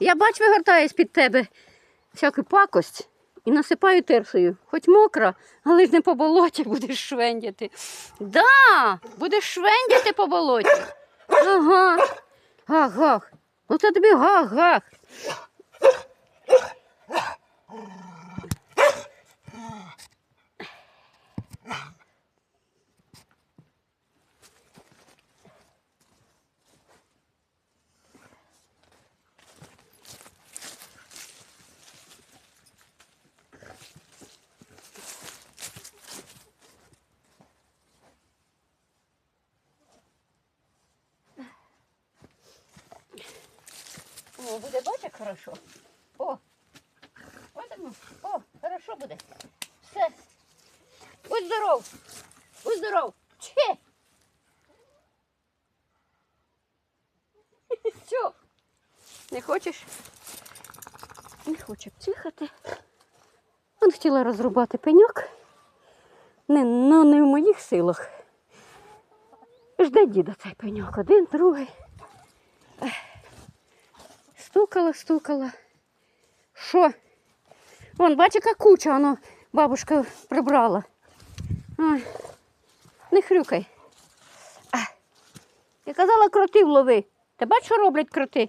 Я бач, вигортаю з-під тебе всяку пакость і насипаю терсою. Хоч мокра, але ж не по болоті будеш швендяти. Да, будеш швендяти по болоті. Ага. Гах-гах. Оце тобі гах-гах. О, буде бачиш, хорошо. О, ось. О, хорошо буде. Все. Будь здоров. Будь здоров. Че? Що? Не хочеш? Не хоче чихати. Он хотіла розрубати пеньок. Не, ну, не в моїх силах. Жде діда цей пеньок. Один, другий. Стукала, стукала. Що? Вон, бачиш, яка куча воно бабушка прибрала. Ой, не хрюкай. А. Я казала, кротів лови. Ти бачиш, що роблять кроти?